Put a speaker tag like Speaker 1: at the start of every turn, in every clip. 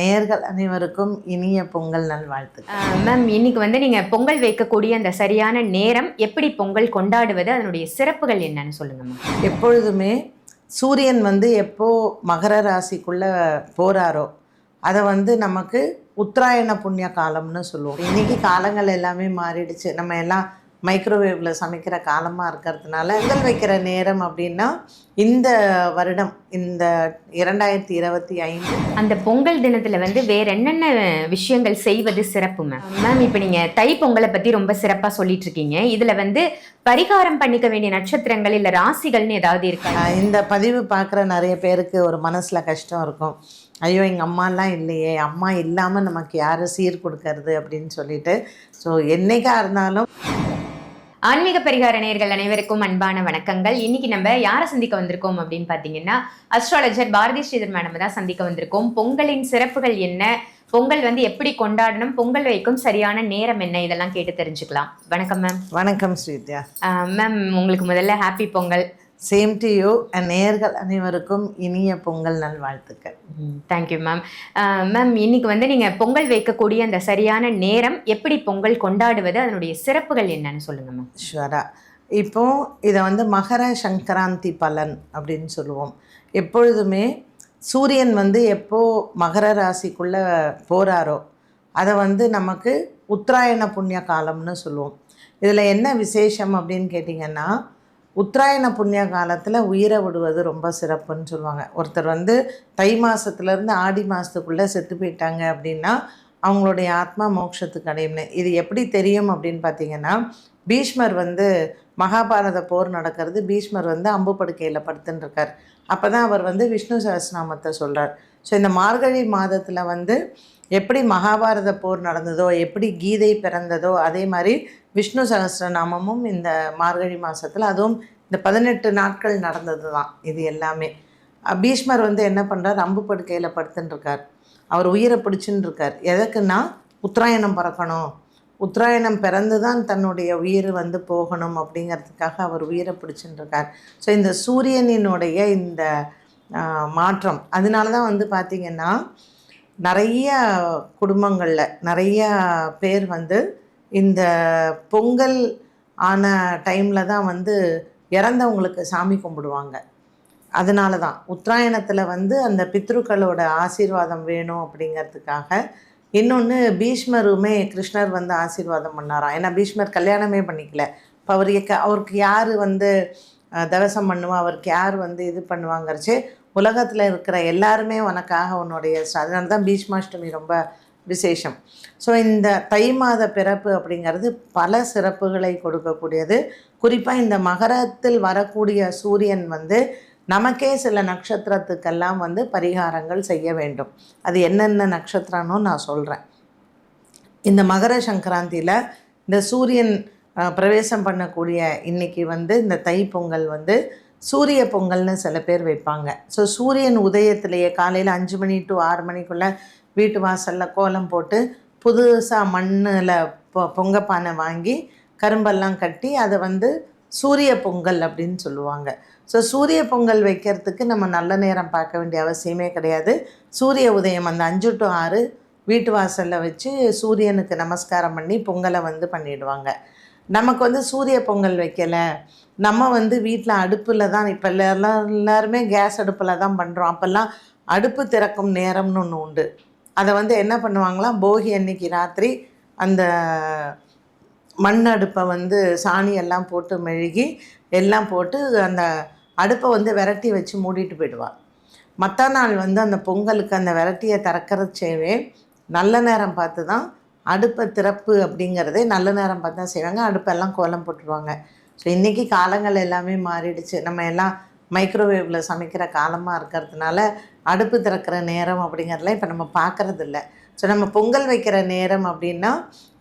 Speaker 1: நேயர்கள் அனைவருக்கும் இனிய பொங்கல் நல்வாழ்த்துக்கள்.
Speaker 2: மேம் இன்னைக்கு வந்து நீங்க பொங்கல் வைக்கக்கூடிய அந்த சரியான நேரம் எப்படி பொங்கல் கொண்டாடுவது அதனுடைய சிறப்புகள் என்னன்னு சொல்லுங்க மேம்
Speaker 1: எப்பொழுதுமே சூரியன் வந்து எப்போ மகர ராசிக்குள்ள போறாரோ அதை வந்து நமக்கு உத்தராயண புண்ணிய காலம்னு சொல்லுவோம். இன்னைக்கு காலங்கள் எல்லாமே மாறிடுச்சு. நம்ம எல்லாம் மைக்ரோவேவ்ல சமைக்கிற காலமா இருக்கிறதுனால பொங்கல் வைக்கிற நேரம் அப்படின்னா இந்த வருடம் இந்த இரண்டாயிரத்தி இருபத்தி ஐந்து.
Speaker 2: அந்த பொங்கல் தினத்துல வந்து வேற என்னென்ன விஷயங்கள் செய்வது சிறப்பு மேம் மேம் இப்போ நீங்க தை பொங்கலை பத்தி ரொம்ப சிறப்பா சொல்லிட்டு இருக்கீங்க இதுல வந்து பரிகாரம் பண்ணிக்க வேண்டிய நட்சத்திரங்கள் இல்ல ராசிகள்னு ஏதாவது இருக்கா?
Speaker 1: இந்த பதிவு பார்க்குற நிறைய பேருக்கு ஒரு மனசில் கஷ்டம் இருக்கும். ஐயோ எங்கள் அம்மாலாம் இல்லையே அம்மா இல்லாமல் நமக்கு யார் சீர் கொடுக்கறது அப்படின்னு சொல்லிட்டு. ஸோ என்னைக்கா இருந்தாலும்
Speaker 2: ஆன்மீக பரிகார நேயர்கள் அனைவருக்கும் அன்பான வணக்கங்கள். இன்னைக்கு நம்ம யாரை சந்திக்க வந்திருக்கோம் அப்படின்னு பாத்தீங்கன்னா அஸ்ட்ராலஜர் பாரதி ஸ்ரீதர் மேடம் தான் சந்திக்க வந்திருக்கோம். பொங்கலின் சிறப்புகள் என்ன? பொங்கல் வந்து எப்படி கொண்டாடணும்? பொங்கல் வைக்கும் சரியான நேரம் என்ன? இதெல்லாம் கேட்டு தெரிஞ்சுக்கலாம். வணக்கம் மேம்
Speaker 1: வணக்கம் ஸ்ரீத்யா.
Speaker 2: மேம் உங்களுக்கு முதல்ல happy Pongal.
Speaker 1: Same to you நேயர்கள் அனைவருக்கும் இனிய பொங்கல் நல்வாழ்த்துக்கள்.
Speaker 2: தேங்க்யூ மேம் மேம் இன்னைக்கு வந்து நீங்க பொங்கல் வைக்கக்கூடிய அந்த சரியான நேரம் எப்படி பொங்கல் கொண்டாடுவது அதனுடைய சிறப்புகள் என்னன்னு சொல்லுங்க மேம்
Speaker 1: ஷுவரா இப்போ இதை வந்து மகர சங்கராந்தி பலன் அப்படின்னு சொல்லுவோம். எப்பொழுதுமே சூரியன் வந்து எப்போ மகர ராசிக்குள்ளே போகிறாரோ அதை வந்து நமக்கு உத்தராயண புண்ணிய காலம்னு சொல்லுவோம். இதில் என்ன விசேஷம் அப்படின்னு கேட்டிங்கன்னா உத்தராயண புண்ணிய காலத்தில் உயிரை விடுவது ரொம்ப சிறப்புன்னு சொல்லுவாங்க. ஒருத்தர் வந்து தை மாதத்துலேருந்து ஆடி மாதத்துக்குள்ளே செத்து போயிட்டாங்க அப்படின்னா அவங்களுடைய ஆத்மா மோட்சத்துக்கு அடையும்னு. இது எப்படி தெரியும் அப்படின்னு பார்த்தீங்கன்னா பீஷ்மர் வந்து மகாபாரத போர் நடக்கிறது பீஷ்மர் வந்து அம்பு படுக்கையில் படுத்துன்னு இருக்கார். அப்போ தான் அவர் வந்து விஷ்ணு சஹஸ்ரநாமத்தை சொல்கிறார் ஸோ இந்த மார்கழி மாதத்தில் வந்து எப்படி மகாபாரத போர் நடந்ததோ எப்படி கீதை பிறந்ததோ அதே மாதிரி விஷ்ணு சகசிரநாமமும் இந்த மார்கழி மாதத்தில் அதுவும் இந்த பதினெட்டு நாட்கள் நடந்தது தான் இது எல்லாமே. பீஷ்மர் வந்து என்ன பண்ணுறார் அம்பு படுக்கையில் படுத்துட்டுருக்கார் அவர் உயிரை பிடிச்சுன்னு இருக்கார் எதுக்குன்னா உத்தராயணம் பிறக்கணும். உத்தராயணம் பிறந்து தான் தன்னுடைய உயிர் வந்து போகணும் அப்படிங்கிறதுக்காக அவர் உயிரை பிடிச்சுன்னு இருக்கார் ஸோ இந்த சூரியனினுடைய இந்த மாற்றம் அதனால தான் வந்து பார்த்திங்கன்னா நிறைய குடும்பங்களில் நிறைய பேர் வந்து இந்த பொங்கல் ஆன டைமில் தான் வந்து இறந்தவங்களுக்கு சாமி கும்பிடுவாங்க. அதனால தான் உத்தராயணத்தில் வந்து அந்த பித்ருக்களோட ஆசீர்வாதம் வேணும் அப்படிங்கிறதுக்காக இன்னொன்று பீஷ்மருமே கிருஷ்ணர் வந்து ஆசீர்வாதம் பண்ணாராம் ஏன்னா பீஷ்மர் கல்யாணமே பண்ணிக்கல. இப்போ அவர் எக்க- அவருக்கு யார் வந்து தவசம் பண்ணுவா? அவருக்கு யார் வந்து இது பண்ணுவாங்கிறச்சு உலகத்தில் இருக்கிற எல்லாருமே உனக்காக உன்னுடைய அதனால தான் பீஷ்மாஷ்டமி ரொம்ப விசேஷம். ஸோ இந்த தை மாத பிறப்பு அப்படிங்கிறது பல சிறப்புகளை கொடுக்கக்கூடியது. குறிப்பாக இந்த மகரத்தில் வரக்கூடிய சூரியன் வந்து நமக்கே சில நட்சத்திரத்துக்கெல்லாம் வந்து பரிகாரங்கள் செய்ய வேண்டும். அது என்னென்ன நட்சத்திரம்னு நான் சொல்கிறேன் இந்த மகர சங்கராந்தியில் இந்த சூரியன் பிரவேசம் பண்ணக்கூடிய இன்னைக்கு வந்து இந்த தை பொங்கல் வந்து சூரிய பொங்கல்னு சில பேர் வைப்பாங்க. ஸோ சூரியன் உதயத்திலேயே காலையில் அஞ்சு மணி டு ஆறு மணிக்குள்ளே வீட்டு வாசலில் கோலம் போட்டு புதுசாக மண்ணில் பொ பொங்கப்பானை வாங்கி கரும்பெல்லாம் கட்டி அதை வந்து சூரிய பொங்கல் அப்படின்னு சொல்லுவாங்க. ஸோ சூரிய பொங்கல் வைக்கிறதுக்கு நம்ம நல்ல நேரம் பார்க்க வேண்டிய அவசியமே கிடையாது. சூரிய உதயம் அந்த அஞ்சு டு ஆறு வீட்டு வாசலில் வச்சு சூரியனுக்கு நமஸ்காரம் பண்ணி பொங்கலை வந்து பண்ணிடுவாங்க. நமக்கு வந்து சூரிய பொங்கல் வைக்கலை. நம்ம வந்து வீட்டில் அடுப்பில் தான் இப்போ எல்லாம் எல்லாருமே கேஸ் அடுப்பில் தான் பண்ணுறோம் அப்போல்லாம் அடுப்பு திறக்கும் நேரம்னு ஒன்று உண்டு. அதை வந்து என்ன பண்ணுவாங்களாம் போகி அன்னைக்கு ராத்திரி அந்த மண் அடுப்பை வந்து சாணி எல்லாம் போட்டு மெழுகி எல்லாம் போட்டு அந்த அடுப்பை வந்து விரட்டி வச்சு மூடிட்டு போயிடுவாள் மற்ற நாள் வந்து அந்த பொங்கலுக்கு அந்த விரட்டியை திறக்கிறச்சேவே நல்ல நேரம் பார்த்து தான் அடுப்பை திறப்பு அப்படிங்கிறதே நல்ல நேரம் பார்த்து தான் செய்வாங்க. அடுப்பெல்லாம் கோலம் போட்டுருவாங்க. ஸோ இன்றைக்கி காலங்கள் எல்லாமே மாறிடுச்சு. நம்ம எல்லாம் மைக்ரோவேவில் சமைக்கிற காலமாக இருக்கிறதுனால அடுப்பு திறக்கிற நேரம் அப்படிங்கிறதுலாம் இப்போ நம்ம பார்க்குறது இல்லை ஸோ நம்ம பொங்கல் வைக்கிற நேரம் அப்படின்னா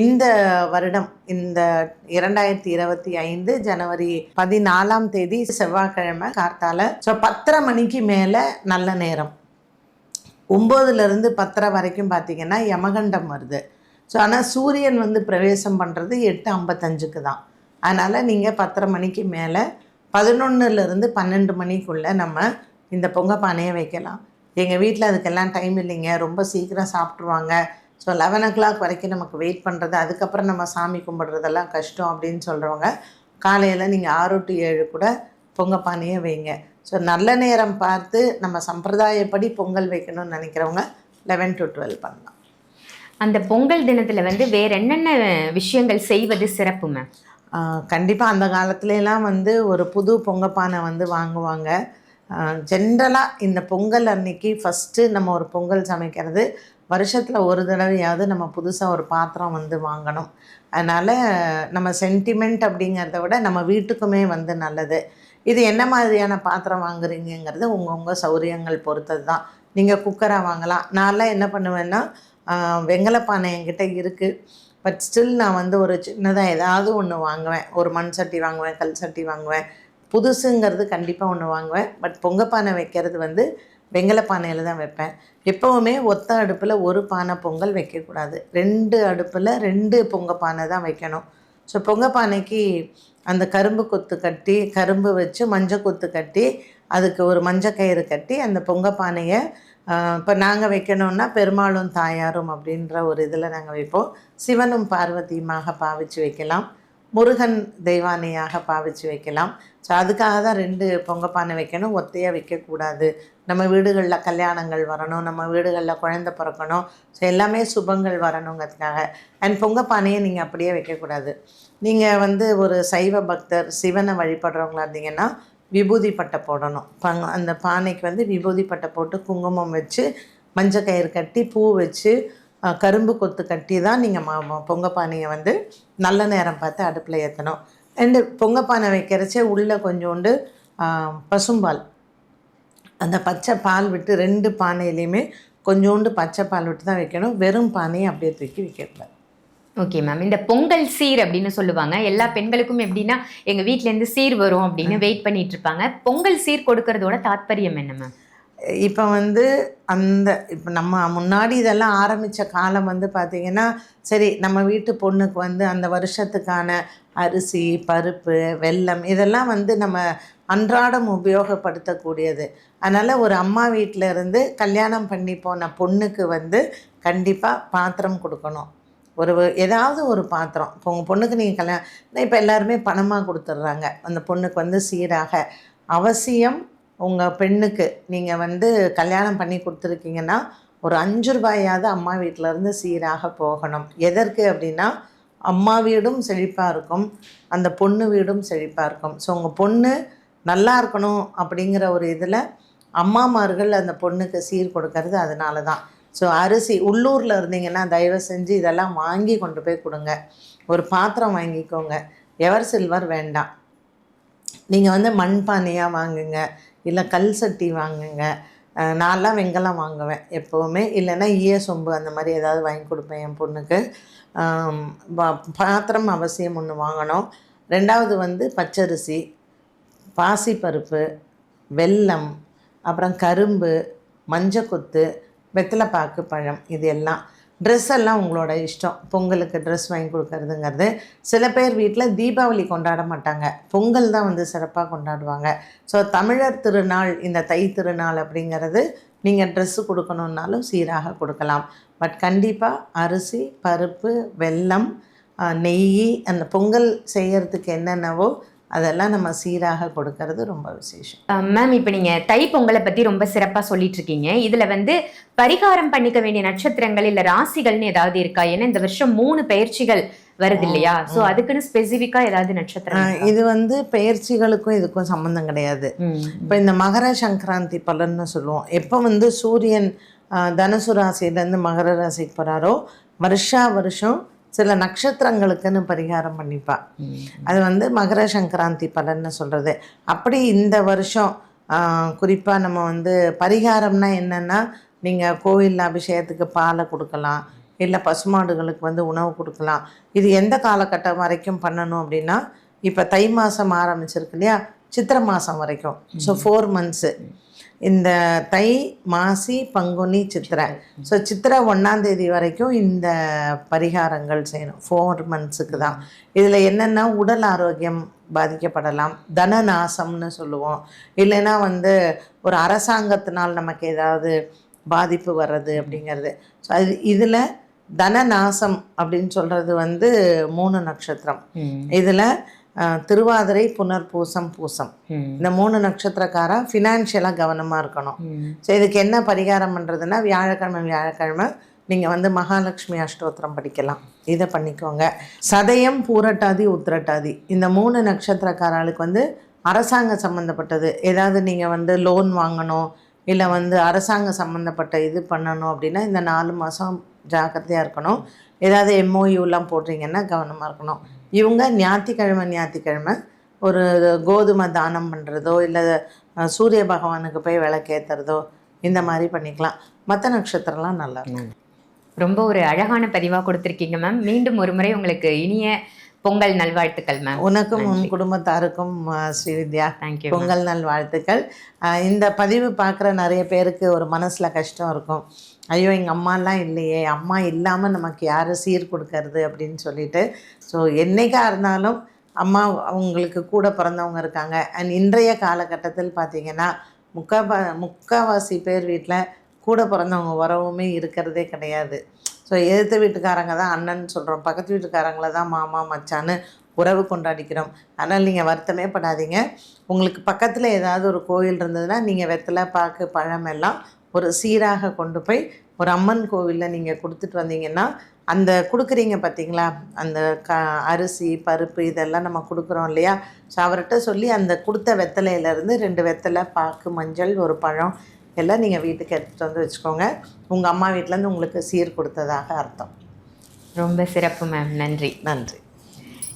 Speaker 1: இந்த வருடம் இந்த இரண்டாயிரத்தி இருபத்தி ஐந்து ஜனவரி பதினாலாம் தேதி செவ்வாய்க்கிழமை கார்த்தால. ஸோ பத்தரை மணிக்கு மேலே நல்ல நேரம். ஒம்போதுலேருந்து பத்தரை வரைக்கும் பார்த்தீங்கன்னா யமகண்டம் வருது. ஸோ ஆனால் சூரியன் வந்து பிரவேசம் பண்ணுறது எட்டு ஐம்பத்தஞ்சுக்கு தான். அதனால் நீங்கள் பத்தரை மணிக்கு மேலே பதினொன்றுலேருந்து பன்னெண்டு மணிக்குள்ளே நம்ம இந்த பொங்க பானையை வைக்கலாம். எங்கள் வீட்டில் அதுக்கெல்லாம் டைம் இல்லைங்க. ரொம்ப சீக்கிரம் சாப்பிட்ருவாங்க ஸோ லெவன் ஓ கிளாக் வரைக்கும் நமக்கு வெயிட் பண்ணுறது அதுக்கப்புறம் நம்ம சாமி கும்பிட்றதெல்லாம் கஷ்டம் அப்படின்னு சொல்கிறவங்க காலையில் நீங்கள் ஆறு டு ஏழு கூட பொங்கல் பானையை வைங்க. ஸோ நல்ல நேரம் பார்த்து நம்ம சம்பிரதாயப்படி பொங்கல் வைக்கணும்னு நினைக்கிறவங்க லெவன் டு டுவெல் பண்ணலாம்.
Speaker 2: அந்த பொங்கல் தினத்தில் வந்து வேற என்னென்ன விஷயங்கள் செய்வது சிறப்பு மேம்
Speaker 1: கண்டிப்பாக அந்த காலத்துலலாம் வந்து ஒரு புது பொங்கப்பானை வந்து வாங்குவாங்க. ஜென்ரலாக இந்த பொங்கல் அன்னைக்கு ஃபஸ்ட்டு நம்ம ஒரு பொங்கல் சமைக்கிறது வருஷத்தில் ஒரு தடவையாவது நம்ம புதுசாக ஒரு பாத்திரம் வந்து வாங்கணும். அதனால் நம்ம சென்டிமெண்ட் அப்படிங்கிறத விட நம்ம வீட்டுக்குமே வந்து நல்லது. இது என்ன மாதிரியான பாத்திரம் வாங்குறீங்கங்கிறது உங்கள் உங்கள் சௌரியங்கள் பொறுத்தது தான். நீங்கள் குக்கராக வாங்கலாம். நான்லாம் என்ன பண்ணுவேன்னா வெங்கலப்பானை என்கிட்ட இருக்குது பட் ஸ்டில் நான் வந்து ஒரு சின்னதாக ஏதாவது ஒன்று வாங்குவேன். ஒரு மண் சட்டி வாங்குவேன் கல் சட்டி வாங்குவேன். புதுசுங்கிறது கண்டிப்பாக ஒன்று வாங்குவேன். பட் பொங்கப்பானை வைக்கிறது வந்து வெங்கல பானையில் தான் வைப்பேன். எப்போவுமே ஒத்த அடுப்பில் ஒரு பானை பொங்கல் வைக்கக்கூடாது. ரெண்டு அடுப்பில் ரெண்டு பொங்கப்பானை தான் வைக்கணும். ஸோ பொங்கப்பானைக்கு அந்த கரும்பு கொத்து கட்டி கரும்பு வச்சு மஞ்சள் கொத்து கட்டி அதுக்கு ஒரு மஞ்சள் கயிறு கட்டி அந்த பொங்கப்பானையை இப்போ நாங்கள் வைக்கணும்னா பெருமாளும் தாயாரும் அப்படின்ற ஒரு இதில் நாங்கள் வைப்போம். சிவனும் பார்வதியுமாக பாவிச்சு வைக்கலாம். முருகன் தெய்வானையாக பாவிச்சு வைக்கலாம். ஸோ அதுக்காக தான் ரெண்டு பொங்கப்பானை வைக்கணும். ஒத்தையாக வைக்கக்கூடாது. நம்ம வீடுகளில் கல்யாணங்கள் வரணும். நம்ம வீடுகளில் குழந்தை பிறக்கணும். ஸோ எல்லாமே சுபங்கள் வரணுங்கிறதுக்காக. அண்ட் பொங்கப்பானையை நீங்கள் அப்படியே வைக்கக்கூடாது. நீங்கள் வந்து ஒரு சைவ பக்தர் சிவனை வழிபடுறவங்களா இருந்தீங்கன்னா விபூதி பட்டை போடணும். பங் அந்த பானைக்கு வந்து விபூதி பட்டை போட்டு குங்குமம் வச்சு மஞ்சள் கயிறு கட்டி பூ வச்சு கரும்பு கொத்து கட்டி தான் நீங்கள் மா பானையை வந்து நல்ல நேரம் பார்த்து அடுப்பில் ஏற்றணும் ரெண்டு பானை வைக்கிறச்சே உள்ளே கொஞ்சோண்டு பசும்பால். அந்த பச்சை பால் விட்டு ரெண்டு பானையிலையுமே கொஞ்சோண்டு பச்சை பால் விட்டு தான் வைக்கணும். வெறும் பானையை அப்படியே தூக்கி வைக்கக்கூடாது
Speaker 2: ஓகே மேம் இந்த பொங்கல் சீர் அப்படின்னு சொல்லுவாங்க. எல்லா பெண்களுக்கும் எப்படின்னா எங்க வீட்ல இருந்து சீர் வரும் அப்படின்னு வெயிட் பண்ணிட்டு இருப்பாங்க. பொங்கல் சீர் கொடுக்கறதோட தாத்பரியம் என்ன மேம்
Speaker 1: இப்போ வந்து அந்த இப்போ நம்ம முன்னாடி இதெல்லாம் ஆரம்பித்த காலம் வந்து பார்த்திங்கன்னா சரி நம்ம வீட்டு பொண்ணுக்கு வந்து அந்த வருஷத்துக்கான அரிசி பருப்பு வெல்லம் இதெல்லாம் வந்து நம்ம அன்றாடம் உபயோகப்படுத்தக்கூடியது. அதனால் ஒரு அம்மா வீட்டில் இருந்து கல்யாணம் பண்ணி போன பொண்ணுக்கு வந்து கண்டிப்பாக பாத்திரம் கொடுக்கணும். ஒரு ஏதாவது ஒரு பாத்திரம். இப்போ உங்கள் பொண்ணுக்கு நீங்கள் கல்யாணம் இப்போ எல்லாருமே பணமாக கொடுத்துட்றாங்க அந்த பொண்ணுக்கு வந்து சீராக அவசியம் உங்கள் பெண்ணுக்கு நீங்கள் வந்து கல்யாணம் பண்ணி கொடுத்துருக்கீங்கன்னா ஒரு அஞ்சு ரூபாயாவது அம்மா வீட்டிலேருந்து சீராக போகணும். எதற்கு அப்படின்னா அம்மா வீடும் செழிப்பாக இருக்கும் அந்த பொண்ணு வீடும் செழிப்பாக இருக்கும். ஸோ உங்கள் பொண்ணு நல்லா இருக்கணும் அப்படிங்கிற ஒரு இதில் அம்மாமார்கள் அந்த பொண்ணுக்கு சீர் கொடுக்கறது அதனால தான் ஸோ அரிசி உள்ளூரில் இருந்தீங்கன்னா தயவு செஞ்சு இதெல்லாம் வாங்கி கொண்டு போய் கொடுங்க. ஒரு பாத்திரம் வாங்கிக்கோங்க. எவர் சில்வர் வேண்டாம். நீங்கள் வந்து மண்பானையாக வாங்குங்க. இல்லை கல் சட்டி வாங்குங்க. நான்லாம் வெங்கலம் வாங்குவேன் எப்போவுமே. இல்லைன்னா ஈய சொம்பு அந்த மாதிரி ஏதாவது வாங்கி கொடுப்பேன் என் பொண்ணுக்கு. பாத்திரம் அவசியம் ஒன்று வாங்கணும். ரெண்டாவது வந்து பச்சரிசி பாசிப்பருப்பு வெல்லம் அப்புறம் கரும்பு மஞ்சக்கொத்து வெத்தலைப்பாக்கு பழம் இது எல்லாம் ட்ரெஸ் எல்லாம் உங்களோட இஷ்டம். பொங்கலுக்கு ட்ரெஸ் வாங்கி கொடுக்கறதுங்கிறது. சில பேர் வீட்டில் தீபாவளி கொண்டாட மாட்டாங்க. பொங்கல் தான் வந்து சிறப்பாக கொண்டாடுவாங்க. ஸோ தமிழர் திருநாள் இந்த தை திருநாள் அப்படிங்கிறது நீங்கள் ட்ரெஸ்ஸு கொடுக்கணுன்னாலும் சீராக கொடுக்கலாம். பட் கண்டிப்பாக அரிசி பருப்பு வெல்லம் நெய் அந்த பொங்கல் செய்கிறதுக்கு என்னென்னவோ அதெல்லாம் நம்ம சீராக கொடுக்கறது ரொம்ப விசேஷம்.
Speaker 2: மேம் இப்போ நீங்க தை பொங்கலை பத்தி ரொம்ப சிறப்பா சொல்லிட்டு இருக்கீங்க இதுல வந்து பரிகாரம் பண்ணிக்க வேண்டிய நட்சத்திரங்கள் இல்ல ராசிகள்னு ஏதாவது இருக்கா? ஏன்னா இந்த வருஷம் மூணு பயிற்சிகள் வருது இல்லையா? சோ அதுக்குன்னு ஸ்பெசிஃபிக்கா ஏதாவது நட்சத்திரம்
Speaker 1: இது வந்து பெயர்ச்சிகளுக்கும் இதுக்கும் சம்மந்தம் கிடையாது. இப்போ இந்த மகர சங்கராந்தி பலன்னு சொல்லுவோம். எப்போ வந்து சூரியன் தனுசு ராசியிலேருந்து மகர ராசிக்கு போகிறாரோ வருஷா வருஷம் சில நட்சத்திரங்களுக்குன்னு பரிகாரம் பண்ணிப்பா. அது வந்து மகர சங்கராந்தி பலன்னு சொல்கிறது அப்படி இந்த வருஷம் குறிப்பாக நம்ம வந்து பரிகாரம்னா என்னென்னா நீங்கள் கோயில் அபிஷேகத்துக்கு பாலை கொடுக்கலாம் இல்லை பசுமாடுகளுக்கு வந்து உணவு கொடுக்கலாம். இது எந்த காலகட்டம் வரைக்கும் பண்ணணும் அப்படின்னா இப்போ தை மாதம் ஆரம்பிச்சிருக்கு இல்லையா? சித்திரை மாதம் வரைக்கும். ஸோ ஃபோர் மந்த்ஸு இந்த தை மாசி பங்குனி சித்திரை. ஸோ சித்திரை ஒன்றாம் தேதி வரைக்கும் இந்த பரிகாரங்கள் செய்யணும். ஃபோர் மந்த்ஸுக்கு தான். இதில் என்னென்னா உடல் ஆரோக்கியம் பாதிக்கப்படலாம்? தன நாசம்னு சொல்லுவோம். இல்லைன்னா வந்து ஒரு அரசாங்கத்தினால் நமக்கு ஏதாவது பாதிப்பு வர்றது அப்படிங்கிறது. ஸோ அது இதில் தன நாசம் அப்படின்னு சொல்கிறது வந்து மூணு நட்சத்திரம். இதில் திருவாதிரை புனர்பூசம் பூசம். இந்த மூணு நட்சத்திரக்காரா ஃபினான்ஷியலாக கவனமாக இருக்கணும். ஸோ இதுக்கு என்ன பரிகாரம் பண்ணுறதுன்னா வியாழக்கிழமை வியாழக்கிழமை நீங்கள் வந்து மகாலட்சுமி அஷ்டோத்திரம் படிக்கலாம். இதை பண்ணிக்கோங்க. சதயம் பூரட்டாதி உத்திரட்டாதி. இந்த மூணு நட்சத்திரக்காரர்களுக்கு வந்து அரசாங்க சம்மந்தப்பட்டது ஏதாவது நீங்கள் வந்து லோன் வாங்கணும் இல்லை வந்து அரசாங்க சம்மந்தப்பட்ட இது பண்ணணும் அப்படின்னா இந்த நாலு மாதம் ஜாக்கிரதையாக இருக்கணும். ஏதாவது எம்ஓயூலாம் போடுறீங்கன்னா கவனமாக இருக்கணும். இவங்க ஞாயிற்றுக்கிழமை ஞாயிற்றுக்கிழமை ஒரு கோதுமை தானம் பண்ணுறதோ இல்லை சூரிய பகவானுக்கு போய் விளக்கேற்றுறதோ இந்த மாதிரி பண்ணிக்கலாம். மற்ற நட்சத்திரம்லாம் நல்லா இருக்கும்.
Speaker 2: ரொம்ப ஒரு அழகான பதிவா கொடுத்திருக்கீங்க மேம் மீண்டும் ஒரு முறை உங்களுக்கு இனிய பொங்கல் நல்வாழ்த்துக்கள் மேம்
Speaker 1: உனக்கும் உன் குடும்பத்தாருக்கும் ஸ்ரீவித்யா.
Speaker 2: தேங்க்யூ
Speaker 1: பொங்கல் நல் வாழ்த்துக்கள் அஹ், இந்த பதிவு பார்க்குற நிறைய பேருக்கு ஒரு மனசில் கஷ்டம் இருக்கும். ஐயோ எங்கள் அம்மாலாம் இல்லையே. அம்மா இல்லாமல் நமக்கு யார் சீர் கொடுக்கறது அப்படின்னு சொல்லிட்டு ஸோ என்றைக்காக இருந்தாலும் அம்மா அவங்களுக்கு கூட பிறந்தவங்க இருக்காங்க. அண்ட் இன்றைய காலகட்டத்தில் பார்த்தீங்கன்னா முக்காபா முக்காவாசி பேர் வீட்டில் கூட பிறந்தவங்க உறவுமே இருக்கிறதே கிடையாது. ஸோ எதிர்த்த வீட்டுக்காரங்க தான் அண்ணன் சொல்கிறோம் பக்கத்து வீட்டுக்காரங்கள தான் மாமா மச்சான்னு உறவு கொண்டாடிக்கிறோம். அதனால் நீங்கள் வருத்தமே படாதீங்க. உங்களுக்கு பக்கத்தில் ஏதாவது ஒரு கோயில் இருந்ததுன்னா நீங்கள் வெத்தலை பாக்கு பழம் எல்லாம் ஒரு சீராக கொண்டு போய் ஒரு அம்மன் கோவிலில் நீங்கள் கொடுத்துட்டு வந்தீங்கன்னா அந்த கொடுக்குறீங்க பார்த்தீங்களா அந்த க அரிசி பருப்பு இதெல்லாம் நம்ம கொடுக்குறோம் இல்லையா? ஸோ அவர்கிட்ட சொல்லி அந்த கொடுத்த வெத்தலையிலேருந்து ரெண்டு வெத்தலை பாக்கு மஞ்சள் ஒரு பழம் எல்லாம் நீங்கள் வீட்டுக்கு எடுத்துகிட்டு வந்து வச்சுக்கோங்க. உங்கள் அம்மா வீட்டிலேருந்து உங்களுக்கு சீர் கொடுத்ததாக அர்த்தம்.
Speaker 2: ரொம்ப சிறப்பு மேம் நன்றி.
Speaker 1: நன்றி.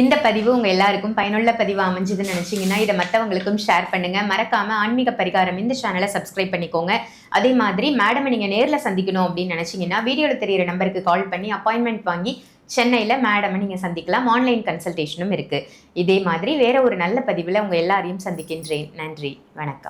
Speaker 2: இந்த பதிவு உங்கள் எல்லாருக்கும் பயனுள்ள பதிவு அமைஞ்சதுன்னு நினச்சிங்கன்னா இதை மற்றவங்களுக்கும் ஷேர் பண்ணுங்கள் மறக்காமல் ஆன்மீக பரிகாரம் இந்த சேனலை சப்ஸ்கிரைப் பண்ணிக்கோங்க. அதே மாதிரி மேடமை நீங்கள் நேரில் சந்திக்கணும் அப்படின்னு நினச்சிங்கன்னா வீடியோவில் தெரியிற நம்பருக்கு கால் பண்ணி அப்பாயின்மெண்ட் வாங்கி சென்னையில் மேடமை நீங்கள் சந்திக்கலாம். ஆன்லைன் கன்சல்டேஷனும் இருக்குது இதே மாதிரி வேறு ஒரு நல்ல பதிவில் உங்கள் எல்லாரையும் சந்திக்கின்றேன். நன்றி. வணக்கம்.